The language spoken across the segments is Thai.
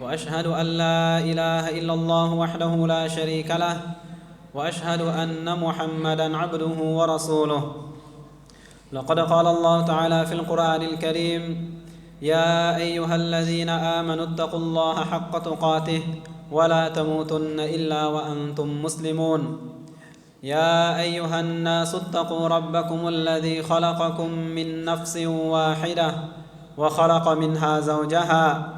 وأشهد أن لا إله إلا الله وحده لا شريك له وأشهد أن محمدا عبده ورسوله. لقد قال الله تعالى في القرآن الكريم يا أيها الذين آمنوا اتقوا الله حق تقاته ولا تموتن إلا وأنتم مسلمون. يا أيها الناس اتقوا ربكم الذي خلقكم من نفس واحدة وخلق منها زوجها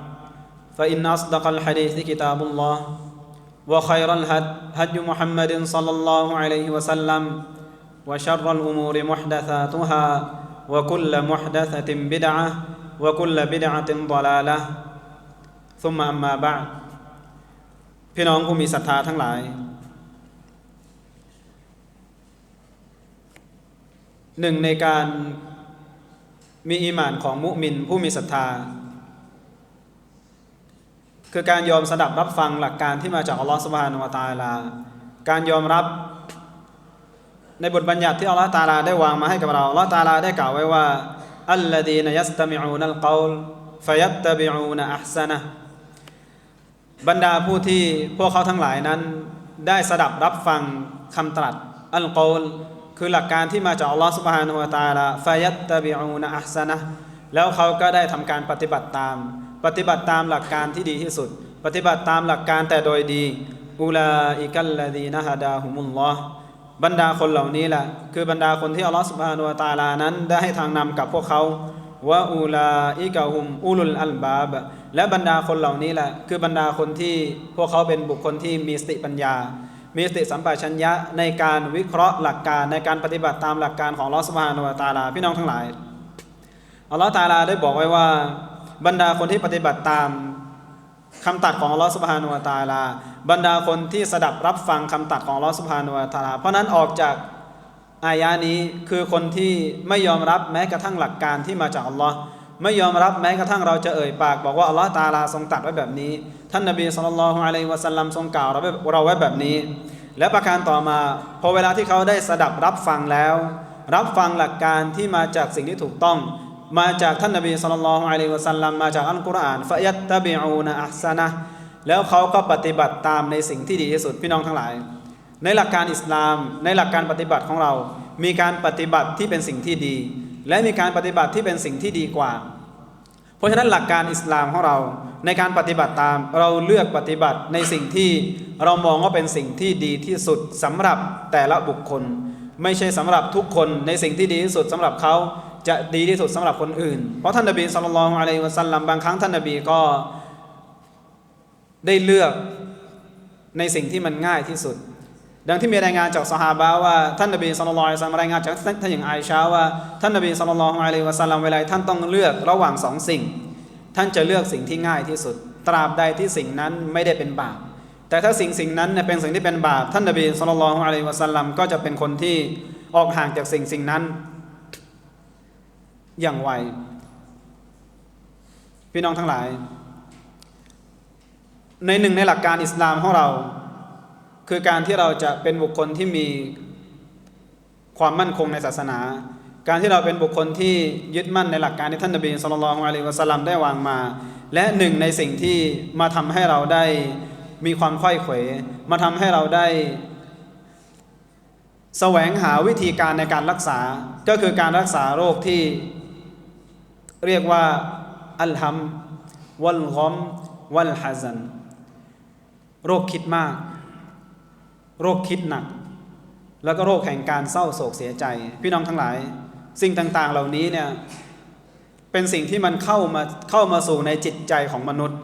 فإن أصدق الحديث كتاب الله وخير الهد هدي محمد صلى الله عليه وسلم وشر الأمور محدثاتها وكل محدثة بدعة وكل بدعة ضلالة ثم أما بعد พี่น้องผู้มีศรัทธาทั้งหลาย หนึ่งในการมีอีหมานของมุมินผู้มีศรัทธา คือการยอมสดับรับฟังหลักการที่มาจากอัลลอฮฺสุบฮานุวะตาลา การยอมรับในบทบัญญัติที่อัลลอฮฺตาลาได้วางมาให้กับเราอัลลอฮฺตาลาได้กล่าวไว้ว่าอัลลดีนยัสตมิอูนัลกอลฟยัตตบิอูนอัพซนะบรรดาผู้ที่พวกเขาทั้งหลายนั้น ได้สดับรับฟังคำตรัสอัลกอลคือหลักการที่มาจากอัลลอฮฺสุบฮานุวะตาลาฟยัตตบิอูนอัพซนะแล้วเขาก็ได้ทำการปฏิบัติตาม ปฏิบัติตามหลักการที่ดีที่สุด ปฏิบัติตามหลักการแต่โดยดีอุลาอิกัลลดีนะฮะดาฮุมุลลอฮ์บรรดาคนเหล่านี้แหละคือบรรดาคนที่อัลลอฮฺสุบฮานุวะตาลานั้นได้ให้ทางนำกับพวกเขาวะอูลาอิกะฮุมอุลุลอัลบาบและบรรดาคนเหล่านี้แหละคือบรรดาคนที่พวกเขาเป็นบุคคลที่มีสติปัญญา มีสติสัมปชัญญะในการวิเคราะห์หลักการในการปฏิบัติตามหลักการของอัลลอฮฺสุบฮานุตาลาพี่น้องทั้งหลายอัลลอฮฺตาลาได้บอกไว้ว่า บรรดาคนที่ปฏิบัติตามคำตัดของอัลลอฮฺสุบฮานุวะตาลา บรรดาคนที่สดับรับฟังคำตัดของอัลลอฮฺสุบฮานุวะตาลา เพราะนั้นออกจากอายานี้คือคนที่ไม่ยอมรับแม้กระทั่งหลักการที่มาจากอัลลอฮ์ไม่ยอมรับแม้กระทั่งเราจะเอ่ยปาก บอกว่าอัลลอฮ์ตาลาทรงตัดไว้แบบนี้ ท่านนบีสุลต่านละฮ์อะลัยฮิวะสัลลัมทรงกล่าวเราเราไว้แบบนี้ และประการต่อมาพอเวลาที่เขาได้สดับรับฟังแล้ว รับฟังหลักการที่มาจากสิ่งที่ถูกต้อง มาจากท่านนบีสุลต่านละฮ์อะลัยฮิวะสัลลัมมาจากอัลกุรอานฟะยัตตะบิอูนะอัซนะแล้วเขาก็ปฏิบัติตามในสิ่งที่ดีที่สุดพี่น้องทั้งหลาย ในหลักการอิสลาม ในหลักการปฏิบัติของเรา มีการปฏิบัติที่เป็นสิ่งที่ดี และมีการปฏิบัติที่เป็นสิ่งที่ดีกว่า เพราะฉะนั้นหลักการอิสลามของเรา ในการปฏิบัติตามเราเลือกปฏิบัติในสิ่งที่เรามองว่าเป็นสิ่งที่ดีที่สุดสำหรับแต่ละบุคคล ไม่ใช่สำหรับทุกคนในสิ่งที่ดีที่สุดสำหรับเขา จะดีที่สุดสำหรับคนอื่น เพราะท่านนบีสุลต่านอะลัยวะสัลลัมบางครั้งท่านนบีก็ได้เลือกในสิ่งที่มันง่ายที่สุด ดังที่มีรายงานจากสหาบะว่าท่านนบีสุลต่านรายงานจากท่านอย่างไอชาว่าท่านนบีสุลต่านอะลัยวะสัลลัมเวลาท่านต้องเลือกระหว่างสองสิ่ง ท่านจะเลือกสิ่งที่ง่ายที่สุด ตราบใดที่สิ่งนั้นไม่ได้เป็นบาปแต่ถ้าสิ่งสิ่งนั้นเป็นสิ่งที่เป็นบาปท่านนบีสุลต่านอะลัยวะสัลลัมก็จะเป็นคนที่ออกห่างจากสิ่งสิ่งนั้น อย่างไว พี่น้องทั้งหลาย ในหนึ่งในหลักการอิสลามของเรา คือการที่เราจะเป็นบุคคลที่มีความมั่นคงในศาสนา การที่เราเป็นบุคคลที่ยึดมั่นในหลักการที่ท่านนบีสุลต่านอะลัยวะสัลลัมได้วางมา และหนึ่งในสิ่งที่มาทำให้เราได้มีความค่อยเขวมาทำให้เราได้แสวงหาวิธีการในการรักษา ก็คือการรักษาโรคที่ เรียกว่าอัลฮัมวัลกอมวัลฮะซันโรคคิดมาก โรคคิดหนัก แล้วก็โรคแห่งการเศร้าโศกเสียใจ พี่น้องทั้งหลาย สิ่งต่างๆเหล่านี้เนี่ยเป็นสิ่งที่มันเข้ามาเข้ามาสู่ในจิตใจของมนุษย์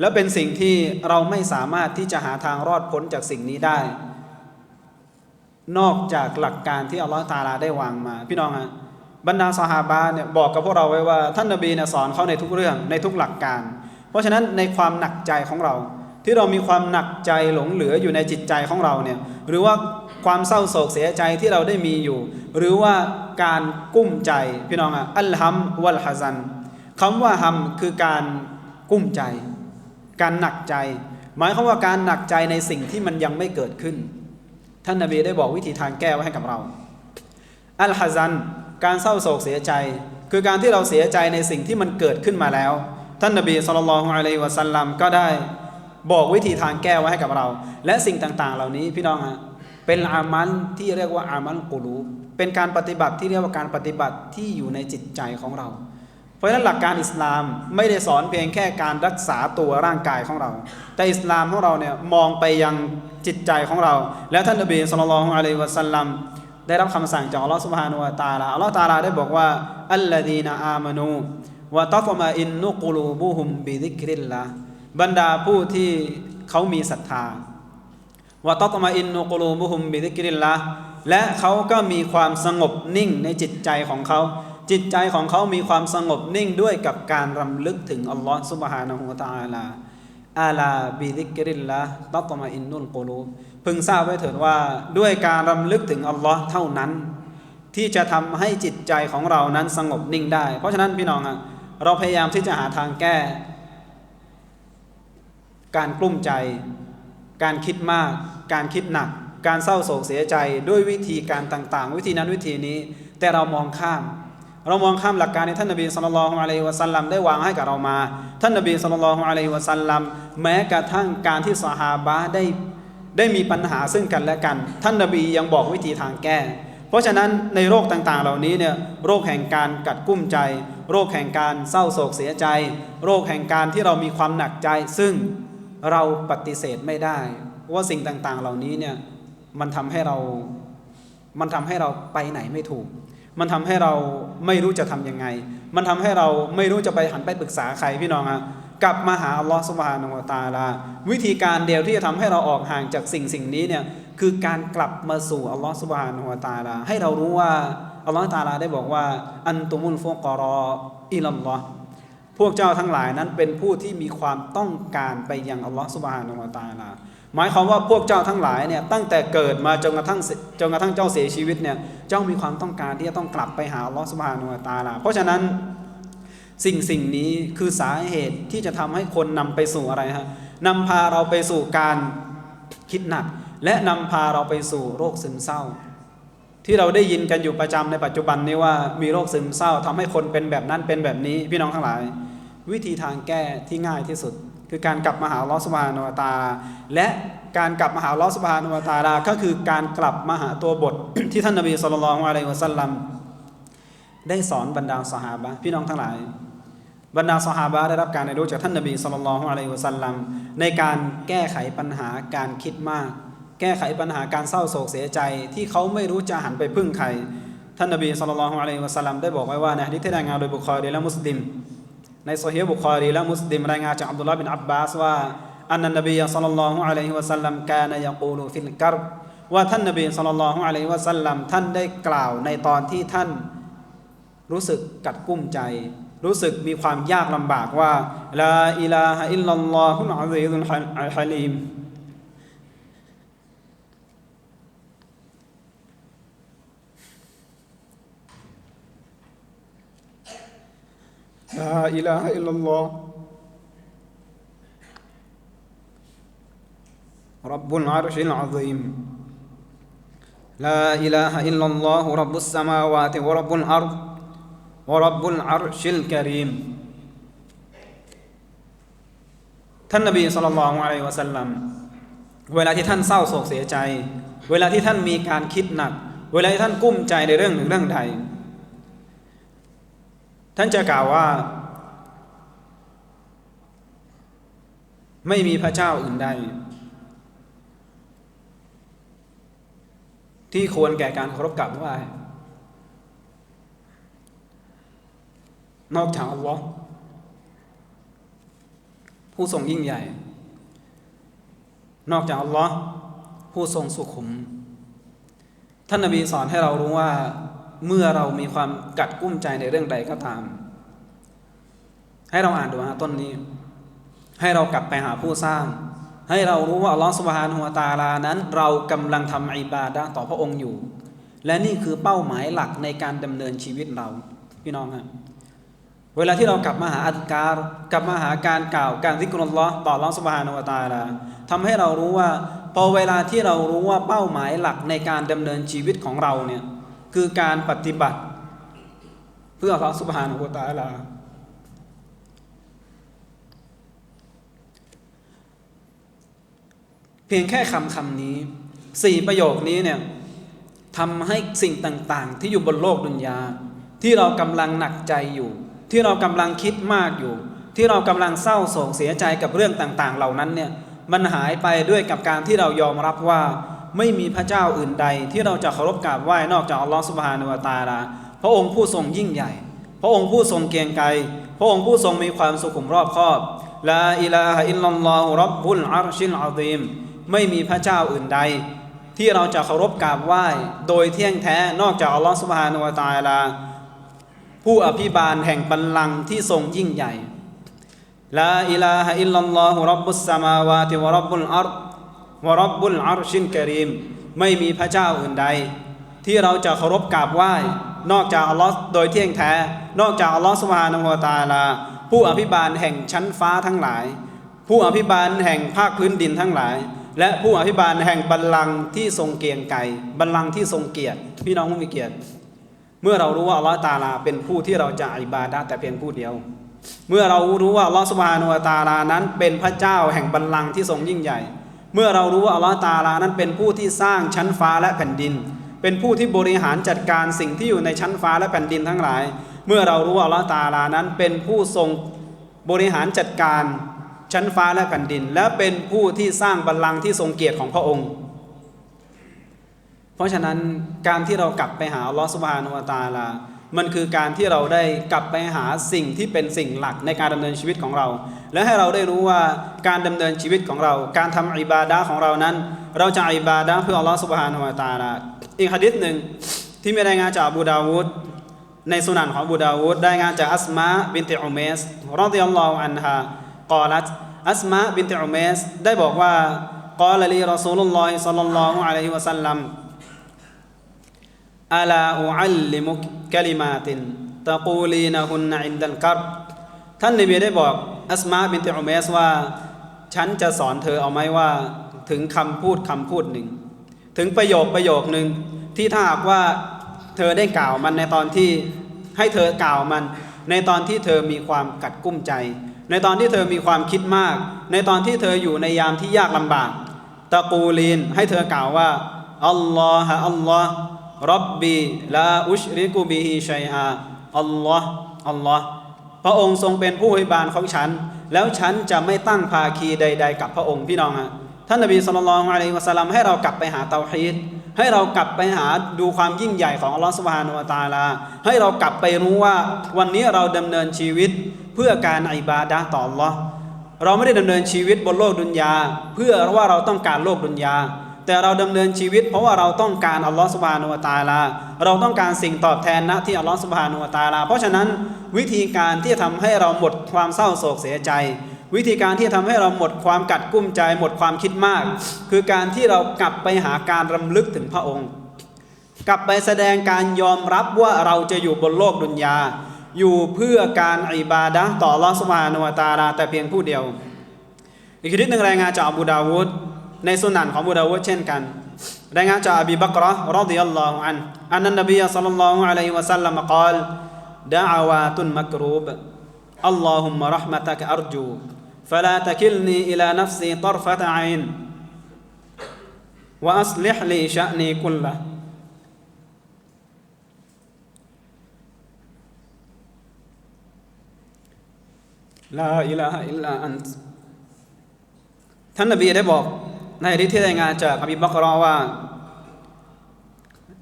และเป็นสิ่งที่เราไม่สามารถที่จะหาทางรอดพ้นจากสิ่งนี้ได้ นอกจากหลักการที่อัลลอฮฺตาลาได้วางมา พี่น้องฮะ บรรดาสหาบาเนี่ยบอกกับพวกเราไว้ว่าท่านนบีเนี่ยสอนเขาในทุกเรื่องในทุกหลักการ เพราะฉะนั้นในความหนักใจของเรา ที่เรามีความหนักใจหลงเหลืออยู่ในจิตใจของเราเนี่ยหรือว่าความเศร้าโศกเสียใจที่เราได้มีอยู่ หรือว่าการกุ้มใจพี่น้องอะอัลฮัมวัลฮัซันคำว่าฮัมคือการกุ้มใจ การหนักใจ หมายความว่าการหนักใจในสิ่งที่มันยังไม่เกิดขึ้น ท่านนาบีได้บอกวิธีทางแก้ไว้ให้กับเราอัลฮัซัน การเศร้าโศกเสียใจ คือการที่เราเสียใจในสิ่งที่มันเกิดขึ้นมาแล้ว ท่านนบีสุลต่านอะลัยวะสัลลัมก็ได้บอกวิธีทางแก้ไว้ให้กับเรา และสิ่งต่างๆ เหล่านี้พี่น้องฮะเป็นอามันที่เรียกว่าอามันกูรูเป็นการปฏิบัติที่เรียกว่าการปฏิบัติที่อยู่ในจิตใจของเรา เพราะฉะนั้นหลักการอิสลามไม่ได้สอนเพียงแค่การรักษาตัวร่างกายของเรา แต่อิสลามของเราเนี่ยมองไปยังจิตใจของเรา แล้วท่านนบีสุลต่านอะลัยวะสัลลัม ได้รับคำสั่งจากอัลลอฮฺสุบฮานุวะตาลาอัลลอฮฺตาลาได้บอกว่าอัลลดีนอามานูวะตัฟมาอินนุกลูบุฮุมบิดิกริลละบรรดาผู้ที่เขามีศรัทธาวะตัฟมาอินนุกลูบุฮุมบิดิกริลละและเขาก็มีความสงบนิ่งในจิตใจของเขา จิตใจของเขามีความสงบนิ่งด้วยกับการรำลึกถึงอัลลอฮฺสุบฮานะฮูวะตาลาอาลาบิดิกริลละตัฟมาอินนุลกลูบ พึงทราบไว้เถิดว่าด้วยการรำลึกถึงอัลลอฮ์เท่านั้น ที่จะทำให้จิตใจของเรานั้นสงบนิ่งได้ เพราะฉะนั้นพี่น้องอะเราพยายามที่จะหาทางแก้ การกลุ้มใจ การคิดมาก การคิดหนัก การเศร้าโศกเสียใจด้วยวิธีการต่างๆ วิธีนั้นวิธีนี้ แต่เรามองข้าม เรามองข้ามหลักการที่ท่านนบีสุลต่านละฮ์อะลัยฮิวะสัลลัมได้วางให้กับเรามา ท่านนบีสุลต่านละฮ์อะลัยฮิวะสัลลัมแม้กระทั่งการที่สหาบะได้ ได้มีปัญหาซึ่งกันและกัน ท่านนบียังบอกวิธีทางแก้ เพราะฉะนั้นในโรคต่างๆ เหล่านี้เนี่ยโรคแห่งการกัดกุ้มใจ โรคแห่งการเศร้าโศกเสียใจ โรคแห่งการที่เรามีความหนักใจ ซึ่งเราปฏิเสธไม่ได้ ว่าสิ่งต่างๆ เหล่านี้เนี่ยมันทำให้เรา มันทำให้เราไปไหนไม่ถูก มันทำให้เราไม่รู้จะทำยังไง มันทำให้เราไม่รู้จะไปหันไปปรึกษาใครพี่น้องอะ กลับมาหาอัลลอฮฺสุบฮานาอัลตาลา วิธีการเดียวที่จะทำให้เราออกห่างจากสิ่งสิ่งนี้เนี่ยคือการกลับมาสู่อัลลอฮฺสุบฮานาอัลตาลา ให้เรารู้ว่าอัลลอฮฺตาลาได้บอกว่า อันตุมุลฟุกรออิลัลลอฮ์พวกเจ้าทั้งหลายนั้นเป็นผู้ที่มีความต้องการไปยังอัลลอฮฺสุบฮานาอัลตาลาหมายความว่าพวกเจ้าทั้งหลายเนี่ยตั้งแต่เกิดมาจนกระทั่งจนกระทั่งเจ้าเสียชีวิตเนี่ยเจ้ามีความต้องการที่จะต้องกลับไปหาอัลลอฮฺสุบฮานาอัลตาลา เพราะฉะนั้น สิ่งสิ่งนี้คือสาเหตุที่จะทำให้คนนำไปสู่อะไรฮะนำพาเราไปสู่การคิดหนัก และนำพาเราไปสู่โรคซึมเศร้า ที่เราได้ยินกันอยู่ประจำในปัจจุบันนี้ว่ามีโรคซึมเศร้าทำให้คนเป็นแบบนั้นเป็นแบบนี้พี่น้องทั้งหลาย วิธีทางแก้ที่ง่ายที่สุด คือการกลับมาหาลอสบานวตา และการกลับมาหาลอสบานวตาลาก็คือการกลับมาหาตัวบทที่ท่านนบีสุลต่านอะลัยฮิวะสัลลัมได้สอนบรรดาสหาบะพี่น้องทั้งหลาย บรรดาสหาบะได้รับการเรียนรู้จากท่านนบีสุลต่านอะลัยฮิวะสัลลัมในการแก้ไขปัญหาการคิดมาก แก้ไขปัญหาการเศร้าโศกเสียใจที่เขาไม่รู้จะหันไปพึ่งใคร ท่านนบีสุลต่านอะลัยฮิวะสัลลัมได้บอกไว้ว่าในฮะดีษที่รายงานโดยบุคคลและมุสลิม ในโซเฮียบุคอรีและมุสลิมรายงานจากอับดุลลาห์บินอับบาสว่าอันนันนบีสัลลัลลอฮุอะลัยฮิวะสัลลัมกานยะกูลูฟิลกัรว่าท่านนบีสัลลัลลอฮุอะลัยฮิวะสัลลัมท่านได้กล่าวในตอนที่ท่านรู้สึกกัดกุ้มใจ รู้สึกมีความยากลำบากว่าลาอิลาฮะอิลลัลลอฮุลอะซีซุลฮะลีม لا إله إلا الله رب العرش العظيم لا إله إلا الله رب السماوات ورب الأرض วรับบุลอารชิลกรีมท่านนบีสุลต่านอะลัยวะสัลลัมเวลาที่ท่านเศร้าโศกเสียใจ เวลาที่ท่านมีการคิดหนัก เวลาที่ท่านกุ้มใจในเรื่องหนึ่งเรื่องใด ท่านจะกล่าวว่า ไม่มีพระเจ้าอื่นใดที่ควรแก่การเคารพกราบไหว้ นอกจากอัลลอฮ์ผู้ทรงยิ่งใหญ่ นอกจากอัลลอฮ์ผู้ทรงสุขุม ท่านนบีสอนให้เรารู้ว่าเมื่อเรามีความกัดกุ้มใจในเรื่องใดก็ตาม ให้เราอ่านดูฮะต้นนี้ ให้เรากลับไปหาผู้สร้าง ให้เรารู้ว่าอัลลอฮฺสุบฮานะฮูวตาลานั้น เรากำลังทำอิบาดะต่อพระองค์อยู่ และนี่คือเป้าหมายหลักในการดำเนินชีวิตเรา พี่น้องฮะ เวลาที่เรากลับมาหาอัลการกลับมาหาการกล่าวการซิกรุลลอต่ออัลอฮฺสุบฮานอวตาลาทำให้เรารู้ว่าพอเวลาที่เรารู้ว่าเป้าหมายหลักในการดำเนินชีวิตของเราเนี่ยคือการปฏิบัติ เพื่ออัลอฮฺสุบฮานอวตาลาเพียงแค่คำคำนี้สี่ประโยคนี้เนี่ยทำให้สิ่งต่างๆ ที่อยู่บนโลกดุนยาที่เรากำลังหนักใจอยู่ ที่เรากำลังคิดมากอยู่ ที่เรากำลังเศร้าโศกเสียใจกับเรื่องต่าง ๆ เหล่านั้นเนี่ยมันหายไปด้วยกับการที่เรายอมรับว่าไม่มีพระเจ้าอื่นใด ที่เราจะเคารพกราบไหว้นอกจากอัลลอฮฺสุบฮานุวะตาลาพระองค์ผู้ทรงยิ่งใหญ่ พระองค์ผู้ทรงเกรียงไกรพระองค์ผู้ทรงมีความสุขุมรอบคอบลาอิลาฮะอิลลัลลอฮุรับบุลอาร์ชิลอาซีมไม่มีพระเจ้าอื่นใด ที่เราจะเคารพกราบไหว้ โดยเที่ยงแท้นอกจากอัลลอฮฺสุบฮานุวะตาลา ผู้อภิบาลแห่งบัลลังก์ที่ทรงยิ่งใหญ่ลาอิลาฮะอิลลัลลอฮุรับบุสสมาวาติวะรับบุลอัรวะรับบุลอาร์ชินกรีม ไม่มีพระเจ้าอื่นใด ที่เราจะเคารพกราบไหว้ นอกจากอัลลอฮ์โดยเที่ยงแท้ นอกจากอัลลอฮ์สุบฮานะฮูวตาลา ผู้อภิบาลแห่งชั้นฟ้าทั้งหลาย ผู้อภิบาลแห่งภาคพื้นดินทั้งหลาย และผู้อภิบาลแห่งบัลลังก์ที่ทรงเกียงไกรบัลลังก์ที่ทรงเกียรติพี่น้องผู้มีเกียรติ เมื่อเรารู้ว่าอัลลอฮ์ตาลาเป็นผู้ที่เราจะอิบาดะแต่เพียงผู้เดียว เมื่อเรารู้ว่าอัลลอฮ์สุบฮานุตาลานั้น เป็นพระเจ้าแห่งบัลลังก์ที่ทรงยิ่งใหญ่ เมื่อเรารู้ว่าอัลลอฮ์ตาลานั้นเป็นผู้ที่สร้างชั้นฟ้าและแผ่นดิน เป็นผู้ที่บริหารจัดการสิ่งที่อยู่ในชั้นฟ้าและแผ่นดินทั้งหลาย เมื่อเรารู้ว่าอัลลอฮ์ตาลานั้นเป็นผู้ทรงบริหารจัดการชั้นฟ้าและแผ่นดิน และเป็นผู้ที่สร้างบัลลังก์ที่ทรงเกียรติของพระองค์ ราะฉะนั้นการที่เรากลับไปหาลอสุบฮานุวตาลา มันคือการที่เราได้กลับไปหาสิ่งที่เป็นสิ่งหลักในการดำเนินชีวิตของเรา และให้เราได้รู้ว่าการดำเนินชีวิตของเรา การทำอิบาดะของเรานั้น เราจะอิบาดะเพื่ออัลลอฮฺสุบฮานุวตาลาอีกฮะดิษหนึ่งที่มีรายงานจากอบูดาวูดในสุนันของอบูดาวูดได้งานจากอัสมาบินติอุเมสรอดิยัลลอฮุอันฮากอลัตอัสมาบินติอุเมสได้บอกว่ากอลลีรอซูลุลลอฮิซัลลัลลอฮุอะลัยฮิวะสัลลัม อาลาอุอัลลิมุกกลิมาตินตะกูลีนะฮุนนอินดัลกับท่านนบีได้บอกอัสมาบินติอุเมสว่า ฉันจะสอนเธอเอาไหมว่า ถึงคำพูดคำพูดหนึ่ง ถึงประโยคประโยคหนึ่งที่ถ้าหากว่าเธอได้กล่าวมันในตอนที่ให้เธอกล่าวมัน ในตอนที่เธอมีความกัดกุ้มใจ ในตอนที่เธอมีความคิดมาก ในตอนที่เธออยู่ในยามที่ยากลำบากตะกูลีนให้เธอกล่าวว่าอัลลอฮ์อัลลอฮ์ รับบีลาอุชริกุบิฮิชัยอาอัลลอฮ์อัลลอฮ์พระองค์ทรงเป็นผู้อภิบาลของฉัน แล้วฉันจะไม่ตั้งภาคีใด ๆ กับพระองค์พี่น้องฮะท่านนบีสุลต่านอะลัยฮิวะสัลลัมให้เรากลับไปหาเตาฮีดให้เรากลับไปหาดูความยิ่งใหญ่ของอัลลอฮฺสุบฮานุวะตาลา ให้เรากลับไปรู้ว่าวันนี้เราดำเนินชีวิตเพื่อการอิบาดะต่ออัลลอฮ์เราไม่ได้ดำเนินชีวิตบนโลกดุนยา เพื่อว่าเราต้องการโลกดุนยา แต่เราดำเนินชีวิต เพราะว่าเราต้องการอัลลอฮฺสุบานุวตาลา เราต้องการสิ่งตอบแทนนะที่อัลลอฮฺสุบานุวตาลา เพราะฉะนั้นวิธีการที่ทำให้เราหมดความเศร้าโศกเสียใจ วิธีการที่ทำให้เราหมดความกัดกุ้มใจ หมดความคิดมาก คือการที่เรากลับไปหาการรำลึกถึงพระองค์ กลับไปแสดงการยอมรับว่าเราจะอยู่บนโลกดุนยา อยู่เพื่อการอิบาดะต่ออัลอสุบฮานุวตาลาแต่เพียงผู้เดียว อีกทีหนึ่งรายงานจากอบูดาวุด ในสุนันของอบูดาวุดเช่นกัน รายงานจากอบีบักรอรอดิยัลลอฮุอันอันนันนบีศ็อลลัลลอฮุอะลัยฮิวะสัลลัมกล่าวดะอาวาตุนมักรูบอัลลอฮุมมะเราะห์มะตะกอัรจู فلا تكلني إلى نفسي طرفة عين وأصلح لي شأني كله ลาอิลาฮะอิลลาอันต์ท่านนบีได้บอก ในที่ที่รายงานจากอบีบักรอว่า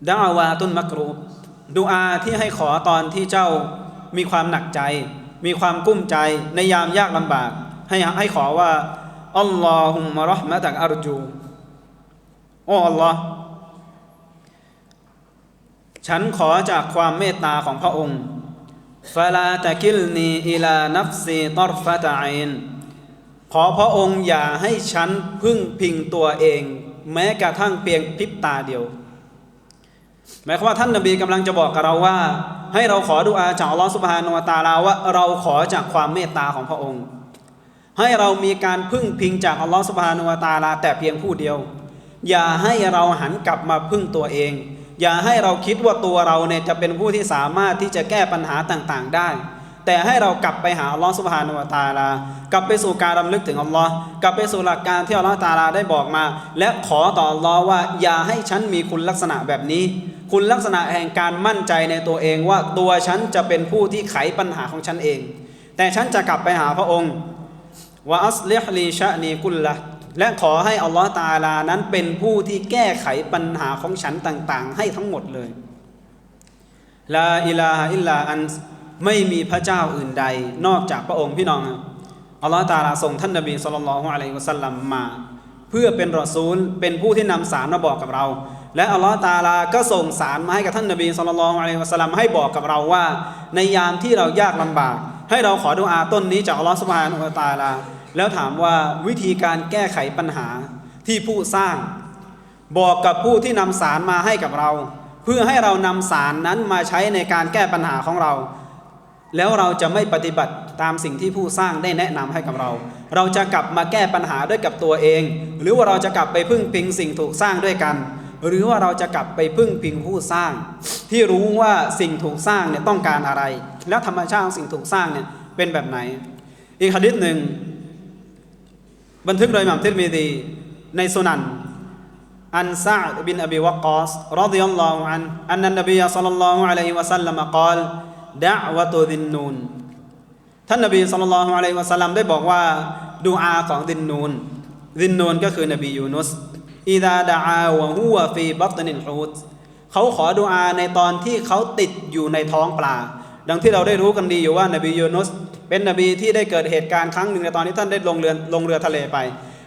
ดาวาตุนมักรูดูอาที่ให้ขอตอนที่เจ้ามีความหนักใจ มีความกุ้มใจในยามยากลำบาก ให้ให้ขอว่าอัลลอฮุมะรอห์มะตักอัรจูโอ้อัลลอฮ์ฉันขอจากความเมตตาของพระองค์ฟาลาตะกิลนีอิลานัฟซีตอรฟะตะอิน ขอพระองค์อย่าให้ฉันพึ่งพิงตัวเอง แม้กระทั่งเพียงพริบตาเดียวหมายความว่าท่านนบีกำลังจะบอกกับเราว่า ให้เราขอดุอาจากอัลลอฮฺสุบฮานุวตาลาว่าเราขอจากความเมตตาของพระองค์ ให้เรามีการพึ่งพิงจากอัลลอฮฺสุบฮานุวตาลา แต่เพียงผู้เดียว อย่าให้เราหันกลับมาพึ่งตัวเอง อย่าให้เราคิดว่าตัวเราเนี่ยจะเป็นผู้ที่สามารถที่จะแก้ปัญหาต่างๆ ได้ แต่ให้เรากลับไปหาอัลลอฮฺสุบฮานุวะตาลากลับไปสู่การรำลึกถึงอัลลอฮ์กลับไปสู่หลักการที่อัลลอฮฺตาลาได้บอกมา และขอต่ออัลลอฮ์ว่าอย่าให้ฉันมีคุณลักษณะแบบนี้ คุณลักษณะแห่งการมั่นใจในตัวเองว่าตัวฉันจะเป็นผู้ที่ไขปัญหาของฉันเอง แต่ฉันจะกลับไปหาพระองค์ว่าอัสลิฮลีชะนีกุลละและขอให้อัลลอฮ์ตาลานั้นเป็นผู้ที่แก้ไขปัญหาของฉันต่าง ๆ ให้ทั้งหมดเลยลาอิลาฮะอิลลาอัน ไม่มีพระเจ้าอื่นใดนอกจากพระองค์พี่น้องอัลลอฮ์ตาลาส่งท่านนบีสุลต่านละฮ์อะลัยฮิวะสัลลัมมา เพื่อเป็นรอซูลเป็นผู้ที่นำสารมาบอกกับเรา และอัลลอฮ์ตาลาก็ส่งสารมาให้กับท่านนบีสุลต่านละฮ์อะลัยฮิวะสัลลัมให้บอกกับเราว่า ในยามที่เรายากลำบาก ให้เราขอดุอาต้นนี้จากอัลลอฮ์สุบฮานุตาลา แล้วถามว่าวิธีการแก้ไขปัญหาที่ผู้สร้าง บอกกับผู้ที่นำสารมาให้กับเรา เพื่อให้เรานำสารนั้นมาใช้ในการแก้ปัญหาของเรา แล้วเราจะไม่ปฏิบัติตามสิ่งที่ผู้สร้างได้แนะนำให้กับเรา เราจะกลับมาแก้ปัญหาด้วยกับตัวเอง หรือว่าเราจะกลับไปพึ่งพิงสิ่งถูกสร้างด้วยกัน หรือว่าเราจะกลับไปพึ่งพิงผู้สร้าง ที่รู้ว่าสิ่งถูกสร้างเนี่ยต้องการอะไร แล้วธรรมชาติของสิ่งถูกสร้างเนี่ยเป็นแบบไหน อีกขะดิษหนึ่ง บันทึกโดยมัมทิรมีดีในสุนันอันซาบินอบีวะกอสรดิยัลลอฮุอันอันนันนบียซัลลัลลอฮุอะลัยฮิวะสัลลัมกล่าว เดาว่าตัวดินนูน ท่านนบีสุลต่านได้บอกว่าดูอาของดินนูน ดินนูนก็คือนบียูนุสอิดาดาอาวะฮุวะฟีบัตนิลฮูดเขาขอดูอาในตอนที่เขาติดอยู่ในท้องปลา ดังที่เราได้รู้กันดีอยู่ว่านบียูนุสเป็นนบีที่ได้เกิดเหตุการณ์ครั้งหนึ่งในตอนที่ท่านได้ลงเรือลงเรือทะเลไป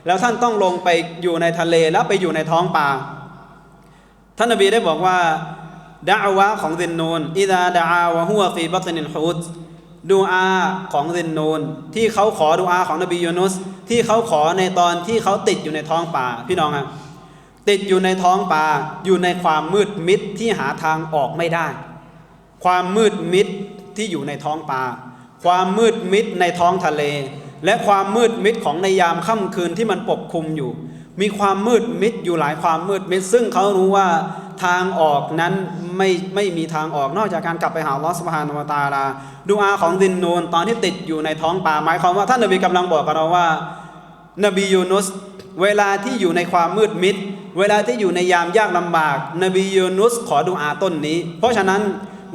แล้วท่านต้องลงไปอยู่ในทะเลแล้วไปอยู่ในท้องปลาท่านนบีได้บอกว่า ดาวะของดินนูนอิดาดาวะฮุวฟีบัตนิลฮูดดูอาของดินนูนที่เขาขอดูอาของนบียูนุส ที่เขาขอในตอนที่เขาติดอยู่ในท้องปลาพี่น้องครับติดอยู่ในท้องปลาอยู่ในความมืดมิดที่หาทางออกไม่ได้ ความมืดมิดที่อยู่ในท้องปลาความมืดมิดในท้องทะเล และความมืดมิดของในยามค่ำคืนที่มันปกคลุมอยู่ มีความมืดมิดอยู่หลายความมืดมิด ซึ่งเขารู้ว่าทางออกนั้น ไม่ไม่มีทางออกนอกจากการกลับไปหาลอสพานวตาลาดูอาของดินนูนตอนที่ติดอยู่ในท้องปลาหมายความว่าท่านนบีกำลังบอกกับเราว่า นบียูนุสเวลาที่อยู่ในความมืดมิด เวลาที่อยู่ในยามยากลำบาก นบียูนุสขอดูอาต้นนี้ เพราะฉะนั้น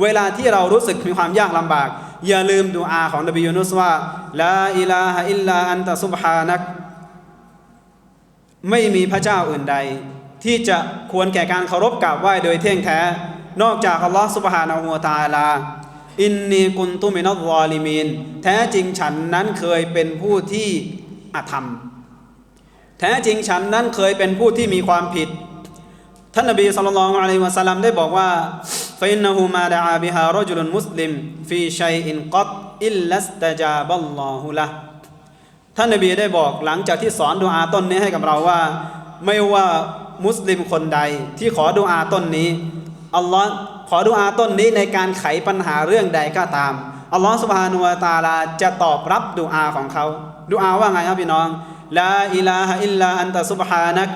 เวลาที่เรารู้สึกมีความยากลำบาก อย่าลืมดูอาของนบียูนุสว่าลาอิลาฮะอิลลาอันตะซุบฮานักไม่มีพระเจ้าอื่นใด ที่จะควรแก่การเคารพกราบไหว้โดยเที่ยงแท้ นอกจากอัลลอฮฺสุบฮานาหัวตาลา อินนีกุนตุมินัลวอลิมีน แท้จริงฉันนั้นเคยเป็นผู้ที่อธรรม แท้จริงฉันนั้นเคยเป็นผู้ที่มีความผิด ท่านนบีสุลต่านอะลัยฮิวะสัลลัมได้บอกว่าฟินนหูมาดะอาบิฮารจุลมุสลิมฟีชัยอินกัตอิลลัสตะจาบัลลอฮุละท่านนบีได้บอกหลังจากที่สอนดูอาต้นนี้ให้กับเราว่า ไม่ว่ามุสลิมคนใดที่ขอดูอาต้นนี้ อัลลอฮ์ขอดูอาต้นนี้ในการไขปัญหาเรื่องใดก็ตามอัลลอฮ์สุบฮานุวะตาลาจะตอบรับดูอาของเขาดูอาว่าไงครับพี่น้องลาอิลาฮะอิลลาอันตะซุบฮานัก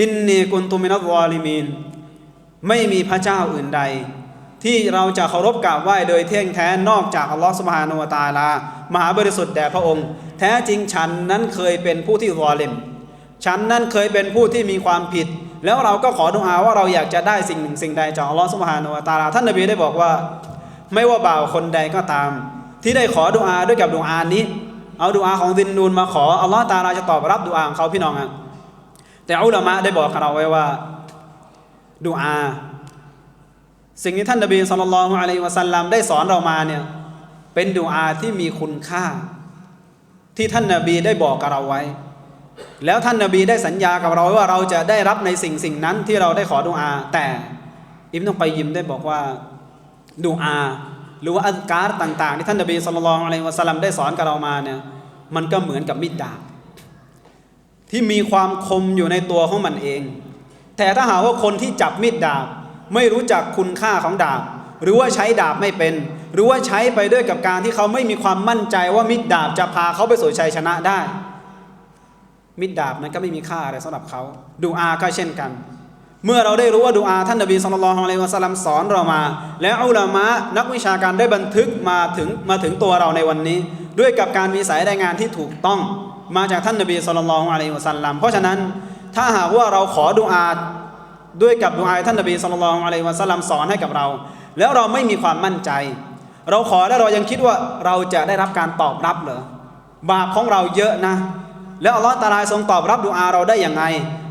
อินนีกุนตุมินัลวอลิมีนไม่มีพระเจ้าอื่นใด ที่เราจะเคารพกราบไหว้โดยเที่ยงแท้นอกจากอัลลอฮ์สุบฮานุวะตาลามหาบริสุทธิ์แด่พระองค์ แท้จริงฉันนั้นเคยเป็นผู้ที่รอเลมฉันนั้นเคยเป็นผู้ที่มีความผิด แล้วเราก็ขอดุอาว่าเราอยากจะได้สิ่งหนึ่งสิ่งใดจากอัลลอฮ์สุบฮานุวะตาลาท่านนบีได้บอกว่า ไม่ว่าบ่าวคนใดก็ตาม ที่ได้ขอดุอาด้วยกับดุอานี้ เอาดุอาของดินนูนมาขออัลลอฮ์ตาลาจะตอบรับดุอาของเขาพี่น้องอะแต่อุลามะได้บอกกับเราไว้ว่าดุอาสิ่งที่ท่านนบีสุลต่านละฮ์อะลัยฮิวะสัลลัมได้สอนเรามาเนี่ยเป็นดุอาที่มีคุณค่า ที่ท่านนบีได้บอกกับเราไว้ แล้วท่านนบีได้สัญญากับเราว่าเราจะได้รับในสิ่งสิ่งนั้นที่เราได้ขอดุอา แต่อิบนุกัยยิมได้บอกว่าดุอา หรือว่าอัลการ์ต่าง ๆ ที่ท่านนบีสุลต่านอะลัยฮิวะสลัมได้สอนกับเรามาเนี่ยมันก็เหมือนกับมิดดาบที่มีความคมอยู่ในตัวของมันเอง แต่ถ้าหากว่าคนที่จับมีดดาบ ไม่รู้จักคุณค่าของดาบ หรือว่าใช้ดาบไม่เป็น หรือว่าใช้ไปด้วยกับการที่เขาไม่มีความมั่นใจว่ามิดดาบจะพาเขาไปสู่ชัยชนะได้ มิดดาบนั้นก็ไม่มีค่าอะไรสำหรับเขาดูอาก็เช่นกัน เมื่อเราได้รู้ว่าดูอาท่านนบีสุลต่านละฮ์อะลัยวะสัลลัมสอนเรามา และอุลามะนักวิชาการได้บันทึกมาถึงมาถึงตัวเราในวันนี้ ด้วยกับการมีสายรายงานที่ถูกต้องมาจากท่านนบีสุลต่านละฮ์อะลัยวะสัลลัมเพราะฉะนั้นถ้าหากว่าเราขอดูอาด้วยกับดุอาท่านนบีสุลต่านอะลัยวะสัลลัมสอนให้กับเรา แล้วเราไม่มีความมั่นใจ เราขอแล้วเรายังคิดว่าเราจะได้รับการตอบรับเหรอบาปของเราเยอะนะ แล้วอัลลอฮฺตาลาทรงตอบรับดุอาเราได้อย่างไง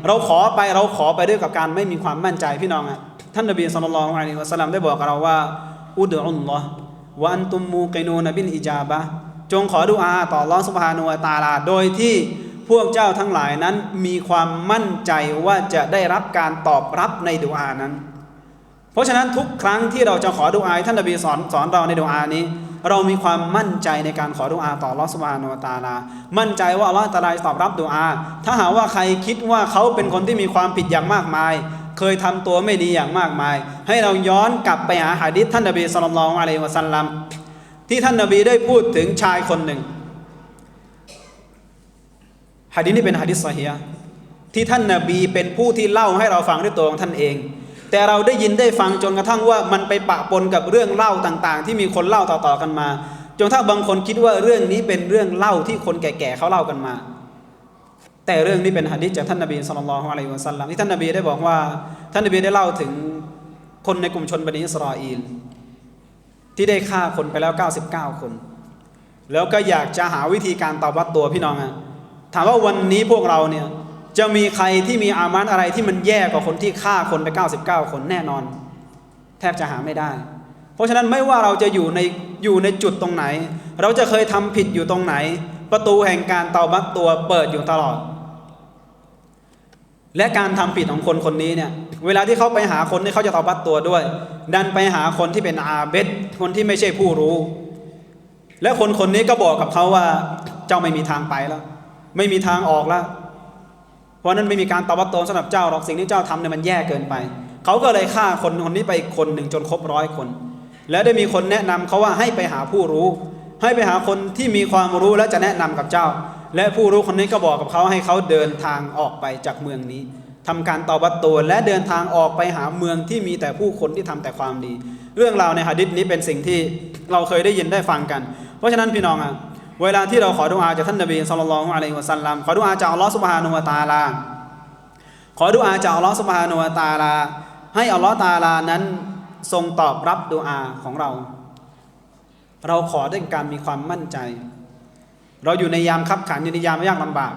เราขอไปเราขอไปด้วยกับการไม่มีความมั่นใจพี่น้องอะท่านนบีสุลต่านอะลัยฮิวะสัลลัมได้บอกกับเราว่าอุดอุลลอฮ์วันตุมมูกนูนบินอิจาบะจงขอดุอาต่ออัลอสุบฮานุวะตาลา โดยที่พวกเจ้าทั้งหลายนั้นมีความมั่นใจว่าจะได้รับการตอบรับในดุอานั้น เพราะฉะนั้นทุกครั้งที่เราจะขอดุอาท่านนบีสอนสอนเราในดุอานี้ เรามีความมั่นใจในการขอดุอาต่อลอสวานุตาลา มั่นใจว่าอัลลอฮฺตาลาตอบรับดุอา ถ้าหากว่าใครคิดว่าเขาเป็นคนที่มีความผิดอย่างมากมาย เคยทำตัวไม่ดีอย่างมากมาย ให้เราย้อนกลับไปหาหะดิษท่านนบีสุลต่านอะลัยฮิวะสัลลัมที่ท่านนบีได้พูดถึงชายคนหนึ่งฮะดีษนี้เป็นฮะดิษซอฮีที่ท่านนบีเป็นผู้ที่เล่าให้เราฟังด้วยตัวของท่านเอง แต่เราได้ยินได้ฟังจนกระทั่งว่ามันไปปะปนกับเรื่องเล่าต่างๆ ที่มีคนเล่าต่อๆกันมา จนถ้าบางคนคิดว่าเรื่องนี้เป็นเรื่องเล่าที่คนแก่ๆเขาเล่ากันมา แต่เรื่องนี้เป็นฮะดิษจากท่านนบีสุลต่านละฮ์อะลัยฮิวะสัลลัมที่ท่านนบีได้บอกว่า ท่านนบีได้เล่าถึงคนในกลุ่มชนบันิอิสราเอลที่ได้ฆ่าคนไปแล้ว 99 คน แล้วก็อยากจะหาวิธีการตอบรับตัวพี่น้องอะถามว่าวันนี้พวกเราเนี่ย จะมีใครที่มีอามันอะไรที่มันแย่กว่าคนที่ฆ่าคนไป 99 คนแน่นอน แทบจะหาไม่ได้ เพราะฉะนั้นไม่ว่าเราจะอยู่ในอยู่ในจุดตรงไหน เราจะเคยทำผิดอยู่ตรงไหน ประตูแห่งการเตาบัตตัวเปิดอยู่ตลอด และการทำผิดของคนคนนี้เนี่ยเวลาที่เขาไปหาคนที่เขาจะเตาบัตตัวด้วย ดันไปหาคนที่เป็นอาเบดคนที่ไม่ใช่ผู้รู้ และคนคนนี้ก็บอกกับเขาว่าเจ้าไม่มีทางไปแล้ว ไม่มีทางออกแล้ว เพราะนั้นไม่มีการตอบรับตนสำหรับเจ้าหรอกสิ่งที่เจ้าทำเนี่ยมันแย่เกินไป เขาก็เลยฆ่าคนคนนี้ไปคนหนึ่งจนครบร้อยคน แล้วได้มีคนแนะนำเขาว่าให้ไปหาผู้รู้ ให้ไปหาคนที่มีความรู้และจะแนะนำกับเจ้า และผู้รู้คนนี้ก็บอกกับเขาให้เขาเดินทางออกไปจากเมืองนี้ทำการตอบรับตัวและเดินทางออกไปหาเมืองที่มีแต่ผู้คนที่ทำแต่ความดี เรื่องราวในหะดิษนี้เป็นสิ่งที่เราเคยได้ยินได้ฟังกัน เพราะฉะนั้นพี่น้องอะ เวลาที่เราขอดุอาจากท่านนบีสุลต่านอะลัยฮิวะสัลลัมขอดุอาจากอัลลอฮฺสุบฮานุวะตาลา ขอดุอาจากอัลลอฮฺสุบฮานุวะตาลา ให้อัลลอฮฺตาลานั้นทรงตอบรับดุอาของเรา เราขอด้วยการมีความมั่นใจ เราอยู่ในยามคับขันอยู่ในยามยากลำบาก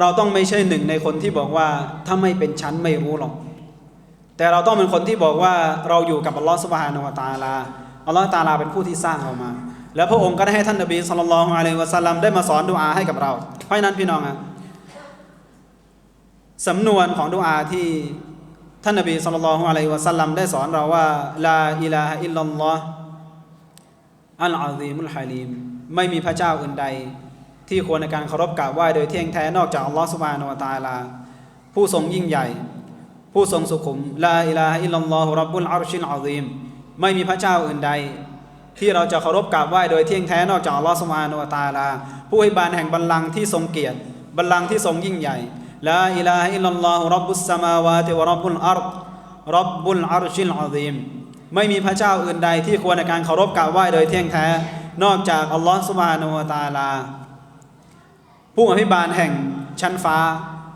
เราต้องไม่ใช่หนึ่งในคนที่บอกว่าถ้าไม่เป็นชั้นไม่รู้หรอก แต่เราต้องเป็นคนที่บอกว่าเราอยู่กับอัลลอฮฺสุบฮานุวะตาลาอัลลอฮฺตาลาเป็นผู้ที่สร้างเรามา แล้วพระองค์ก็ได้ให้ท่านนบีสุลต่านละฮ์อะลัยวะสัลลัมได้มาสอนดุอาให้กับเรา เพราะนั้นพี่น้องอะสำนวนของดุอาที่ท่านนบีสุลต่านละฮ์อะลัยวะสัลลัมได้สอนเราว่าลาอิลาฮะอิลลัลลอฮ์อัลอาซีมุลฮาลีมไม่มีพระเจ้าอื่นใด ที่ควรในการเคารพกราบไหว้โดยเที่ยงแท้นอกจากอัลลอฮ์สุบานะฮูวตาลา ผู้ทรงยิ่งใหญ่ ผู้ทรงสุขุมลาอิลาฮะอิลลัลลอฮุรับบุลอาร์ชิลอาซีมไม่มีพระเจ้าอื่นใด ที่เราจะเคารพกราบไหว้โดยเที่ยงแท้นอกจากอัลลอฮ์สุบฮานะฮูวะตาลา ผู้ให้บานแห่งบัลลังก์ที่ทรงเกียรติ บัลลังก์ที่ทรงยิ่งใหญ่ลาอิลาฮะอิลลัลลอฮุรับบุสสมาวาติวรับบุลอาร์รับบุลอาร์ชิลอาซีมไม่มีพระเจ้าอื่นใดที่ควรในการเคารพกราบไหว้โดยเที่ยงแท้ นอกจากอัลลอฮ์สุบานะฮูวะตาลา ผู้อภิบาลแห่งชั้นฟ้า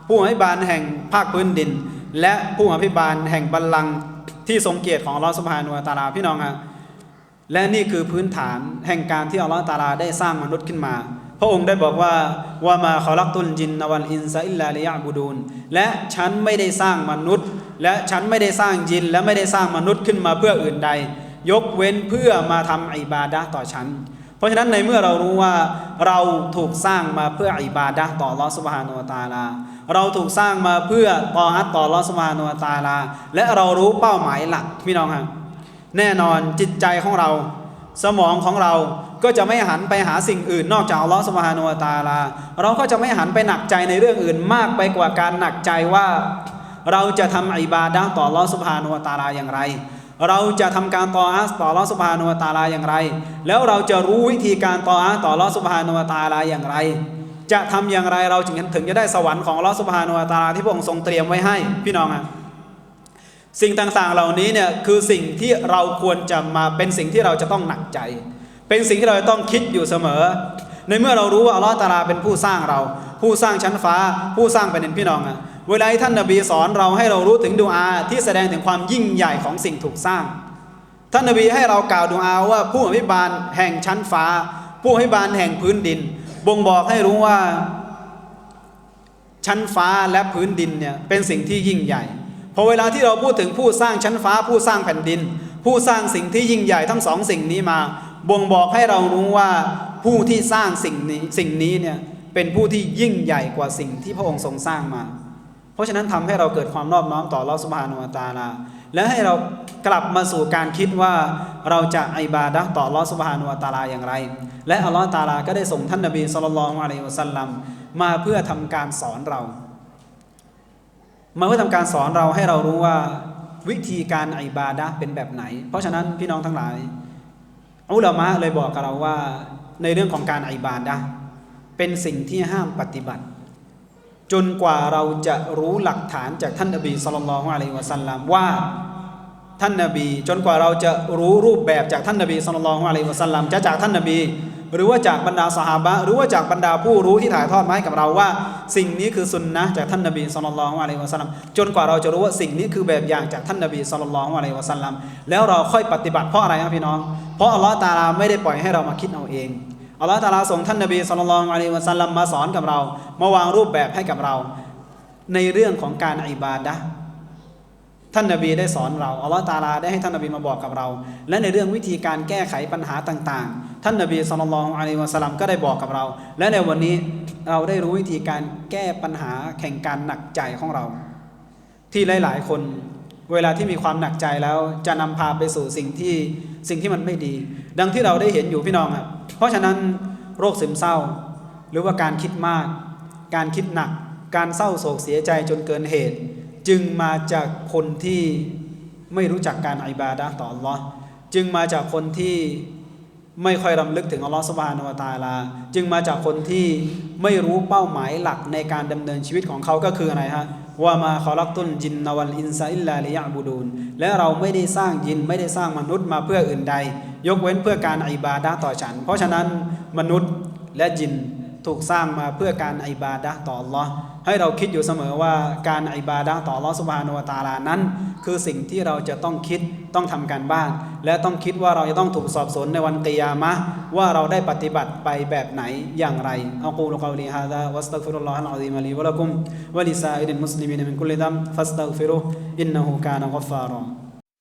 ผู้อภิบาลแห่งภาคพื้นดิน และผู้อภิบาลแห่งบัลลังก์ที่ทรงเกียรติของอัลลอฮฺสุบฮานุวะตาลาพี่น้องฮะ และนี่คือพื้นฐานแห่งการที่อัลลอฮฺตาลาได้สร้างมนุษย์ขึ้นมา พระองค์ได้บอกว่าว่ามาขอลักตุลจินนวันอินซาอิลลาลิยะบูดูนและฉันไม่ได้สร้างมนุษย์ และฉันไม่ได้สร้างจิน และไม่ได้สร้างมนุษย์ขึ้นมาเพื่ออื่นใด ยกเว้นเพื่อมาทำอิบาดะต่อฉัน เพราะฉะนั้นในเมื่อเรารู้ว่าเราถูกสร้างมาเพื่ออิบาดะต่อลอสุบฮานุตาลา เราถูกสร้างมาเพื่อตอฮัตต่อลอสุบฮานุตาลา และเรารู้เป้าหมายหลักพี่น้องครับ แน่นอนจิตใจของเรา สมองของเราก็จะไม่หันไปหาสิ่งอื่น นอกจากอัลลอฮฺสุบฮานุวะตะอาลา เราก็จะไม่หันไปหนักใจในเรื่องอื่นมากไปกว่าการหนักใจว่า เราจะทำอิบาดะห์ต่ออัลลอฮฺสุบฮานุวะตะอาลาอย่างไร เราจะทำการต่ออาสต่ออัลลอฮฺสุบฮานุวะตะอาลาอย่างไร แล้วเราจะรู้วิธีการต่ออาสต่ออัลลอฮฺสุบฮานุวะตะอาลาอย่างไร จะทำอย่างไรเราจึงถึงจะได้สวรรค์ของอัลลอฮฺสุบฮานุวะตะอาลาที่พระองค์ทรงเตรียมไว้ให้พี่น้องอะ สิ่งต่างๆเหล่านี้เนี่ยคือสิ่งที่เราควรจะมาเป็นสิ่งที่เราจะต้องหนักใจ เป็นสิ่งที่เราจะต้องคิดอยู่เสมอ ในเมื่อเรารู้ว่าอัลลอฮฺตาลาเป็นผู้สร้างเรา ผู้สร้างชั้นฟ้า ผู้สร้างแผ่นดินพี่น้องอะเวลาที่ท่านนบีสอนเราให้เรารู้ถึงดูอาที่แสดงถึงความยิ่งใหญ่ของสิ่งถูกสร้าง ท่านนบีให้เรากล่าวดูอาว่าผู้อภิบาลแห่งชั้นฟ้า ผู้อภิบาลแห่งพื้นดิน บ่งบอกให้รู้ว่า ชั้นฟ้าและพื้นดินเนี่ยเป็นสิ่งที่ยิ่งใหญ่ พอเวลาที่เราพูดถึงผู้สร้างชั้นฟ้าผู้สร้างแผ่นดิน ผู้สร้างสิ่งที่ยิ่งใหญ่ทั้งสองสิ่งนี้มา บ่งบอกให้เรารู้ว่าผู้ที่สร้างสิ่งนี้สิ่งนี้เนี่ยเป็นผู้ที่ยิ่งใหญ่กว่าสิ่งที่พระองค์ทรงสร้างมา เพราะฉะนั้นทำให้เราเกิดความนอบน้อมต่อลอสุบฮานุวาตาลา และให้เรากลับมาสู่การคิดว่าเราจะอิบาดะต่อลอสุบฮานุวาตาลาอย่างไร และอัลลอฮฺตาลาก็ได้ส่งท่านนบีสุลต่านละฮ์อะลัยฮิวะสัลลัมมาเพื่อทำการสอนเรา มาเพื่อทำการสอนเราให้เรารู้ว่าวิธีการอิบาดะเป็นแบบไหน เพราะฉะนั้นพี่น้องทั้งหลายอุลามะเลยบอกกับเราว่าในเรื่องของการอิบาดะเป็นสิ่งที่ห้ามปฏิบัติ จนกว่าเราจะรู้หลักฐานจากท่านนบีสุลต่านละฮ์อะลัยวะสัลลัมว่าท่านนบี จนกว่าเราจะรู้รูปแบบจากท่านนบีสุลต่านละฮ์อะลัยวะสัลลัมจะจากท่านนบี หรือว่าจากบรรดาสหาบะหรือว่าจากบรรดาผู้รู้ที่ถ่ายทอดมาให้กับเราว่า สิ่งนี้คือสุนนะจากท่านนบีสุลต่านละฮ์อะลัยฮิวะสัลลัมจนกว่าเราจะรู้ว่าสิ่งนี้คือแบบอย่างจากท่านนบีสุลต่านละฮ์อะลัยฮิวะสัลลัมแล้วเราค่อยปฏิบัติเพราะอะไรครับพี่น้อง เพราะอัลลอฮ์ตาลาไม่ได้ปล่อยให้เรามาคิดเอาเองอัลลอฮ์ตาลาส่งท่านนบีสุลต่านละฮ์อะลัยฮิวะสัลลัมมาสอนกับเรา มาวางรูปแบบให้กับเรา ในเรื่องของการอิบาดะท่านนบีได้สอนเราอัลลอฮฺตาลาได้ให้ท่านนบีมาบอกกับเรา และในเรื่องวิธีการแก้ไขปัญหาต่างๆ ท่านนบีสุลต่านอะลัยวะสัลลัมก็ได้บอกกับเรา และในวันนี้เราได้รู้วิธีการแก้ปัญหาแข่งการหนักใจของเรา ที่หลาย ๆ คนเวลาที่มีความหนักใจแล้วจะนำพาไปสู่สิ่งที่สิ่งที่มันไม่ดี ดังที่เราได้เห็นอยู่พี่น้องอะเพราะฉะนั้นโรคซึมเศร้า หรือว่าการคิดมาก การคิดหนัก การเศร้าโศกเสียใจจนเกินเหตุ จึงมาจากคนที่ไม่รู้จักการอิบาดะต่ออัลลอจึงมาจากคนที่ ไม่ค่อยรำลึกถึงอัลลอฮฺสุบฮานอวตาลา จึงมาจากคนที่ไม่รู้เป้าหมายหลักในการดำเนินชีวิตของเขาก็คืออะไรฮะว่ามาขอรักตุนจินนวัลอินซาอิลลาลิยะบูดูนและเราไม่ได้สร้างยินไม่ได้สร้างมนุษย์มาเพื่ออื่นใด ยกเว้นเพื่อการอิบาดะต่อฉัน เพราะฉะนั้นมนุษย์และจิน ถูกสร้างมาเพื่อการอิบาดะต่อลอให้เราคิดอยู่เสมอว่าการอิบาดะต่อลอสุบฮานุวตาลานั้น คือสิ่งที่เราจะต้องคิดต้องทำการบ้าน และต้องคิดว่าเราจะต้องถูกสอบสวนในวันกิยามะว่าเราได้ปฏิบัติไปแบบไหนอย่างไรอักูลกอลีฮาซาวัสตัฆฟิรุลลอฮะอัลอะซีมะลีวะละกุมวะลิซาอิริลมุสลิมีนมินคุลิดัมฟัสตัฟิรุอินนะฮูกานะกัฟฟารอ